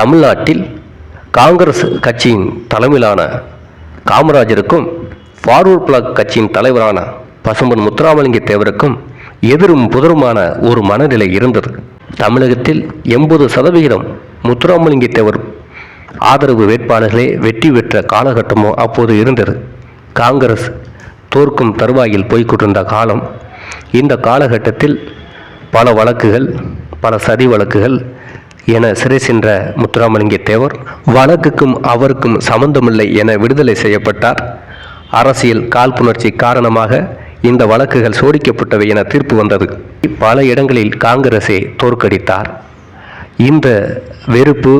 தமிழ்நாட்டில் காங்கிரஸ் கட்சியின் தலைமையிலான காமராஜருக்கும் ஃபார்வர்ட் பிளாக் கட்சியின் தலைவரான பசும்பன் முத்துராமலிங்க தேவருக்கும் எதிரும் புதருமான ஒரு மனநிலை இருந்தது. தமிழகத்தில் எண்பது சதவிகிதம் முத்துராமலிங்க தேவர் ஆதரவு வேட்பாளர்களே வெற்றி பெற்ற காலகட்டமோ அப்போது இருந்தது. காங்கிரஸ் தோற்கும் தருவாயில் போய்கொண்டிருந்த காலம் இந்த காலகட்டத்தில் பல வழக்குகள் பல சதி வழக்குகள் என சிறை சென்ற முத்துராமலிங்க தேவர் வழக்குக்கும் அவருக்கும் சம்பந்தமில்லை என விடுதலை செய்யப்பட்டார். அரசியல் காழ்ப்புணர்ச்சி காரணமாக இந்த வழக்குகள் சோடிக்கப்பட்டவை என தீர்ப்பு வந்தது. பல இடங்களில் காங்கிரஸை தோற்கடித்தார். இந்த வெறுப்பு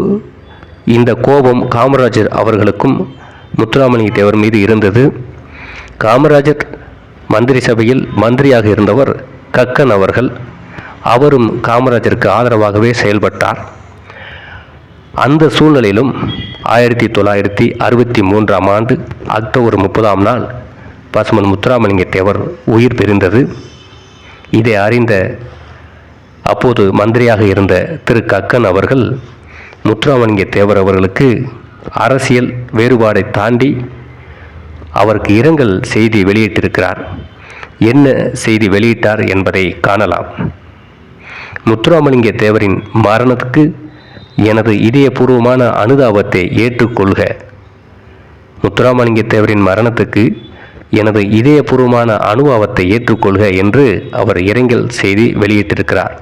இந்த கோபம் காமராஜர் அவர்களுக்கும் முத்துராமலிங்க தேவர் மீது இருந்தது. காமராஜர் மந்திரி சபையில் மந்திரியாக இருந்தவர் கக்கன் அவர்கள். அவரும் காமராஜருக்கு ஆதரவாகவே செயல்பட்டார். அந்த சூழ்நிலையிலும் ஆயிரத்தி தொள்ளாயிரத்தி அறுபத்தி மூன்றாம் ஆண்டு அக்டோபர் முப்பதாம் நாள் பசுமன் முத்துராமலிங்க தேவர் உயிர் பிரிந்தது. இதை அறிந்த அப்போது மந்திரியாக இருந்த திரு. கக்கன் அவர்கள் முத்துராமலிங்க தேவர் அவர்களுக்கு அரசியல் வேறுபாடை தாண்டி அவருக்கு இரங்கல் செய்தி வெளியிட்டிருக்கிறார். என்ன செய்தி வெளியிட்டார் என்பதை காணலாம். முத்துராமலிங்க தேவரின் மரணத்துக்கு எனது இதயபூர்வமான அனுதாபத்தை ஏற்றுக்கொள்க. முத்துராமலிங்க தேவரின் மரணத்துக்கு எனது இதயபூர்வமான அனுபவத்தை ஏற்றுக்கொள்க என்று அவர் இரங்கல் செய்தி வெளியிட்டிருக்கிறார்.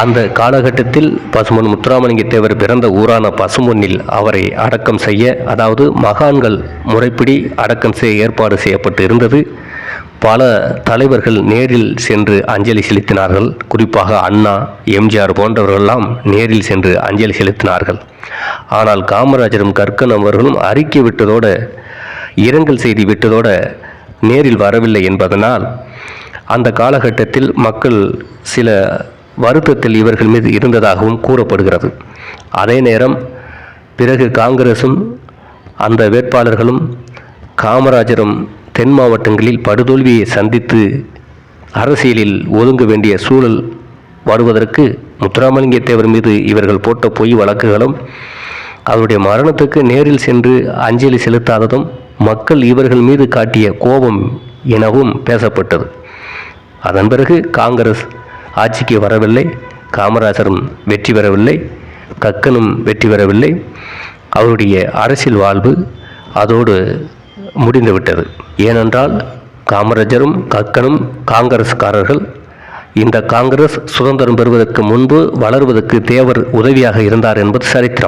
அந்த காலகட்டத்தில் பசுமன் முத்துராமலிங்க தேவர் பிறந்த ஊரான பசுமொன்னில் அவரை அடக்கம் செய்ய அதாவது மகான்கள் முறைப்படி அடக்கம் செய்ய ஏற்பாடு செய்யப்பட்டு இருந்தது பல தலைவர்கள் நேரில் சென்று அஞ்சலி செலுத்தினார்கள். குறிப்பாக அண்ணா எம்ஜிஆர் போன்றவர்களெல்லாம் நேரில் சென்று அஞ்சலி செலுத்தினார்கள். ஆனால் காமராஜரும் கற்கன் அவர்களும் அறிக்கை விட்டதோடு இரங்கல் செய்தி விட்டதோடு நேரில் வரவில்லை என்பதனால் அந்த காலகட்டத்தில் மக்கள் சில வருத்தத்தில் இவர்கள் மீது இருந்ததாகவும் கூறப்படுகிறது. அதே நேரம் பிறகு காங்கிரசும் அந்த வேட்பாளர்களும் காமராஜரும் தென் மாவட்டங்களில் படுதோல்வியை சந்தித்து அரசியலில் ஒதுங்க வேண்டிய சூழல் வருவதற்கு முத்துராமலிங்க தேவர் மீது இவர்கள் போட்ட பொய் வழக்குகளும் அவருடைய மரணத்துக்கு நேரில் சென்று அஞ்சலி செலுத்தாததும் மக்கள் இவர்கள் மீது காட்டிய கோபம் எனவும் பேசப்பட்டது. அதன் பிறகு காங்கிரஸ் ஆட்சிக்கு வரவில்லை காமராஜரும் வெற்றி பெறவில்லை கக்கனும் வெற்றி பெறவில்லை. அவருடைய அரசியல் வாழ்வு அதோடு முடிந்துவிட்டது. ஏனென்றால் காமராஜரும் கக்கனும் காங்கிரஸ்காரர்கள் இந்த காங்கிரஸ் சுதந்திரம் பெறுவதற்கு முன்பு வளர்வதற்கு தேவர் உதவியாக இருந்தார் என்பது சரித்திரம்.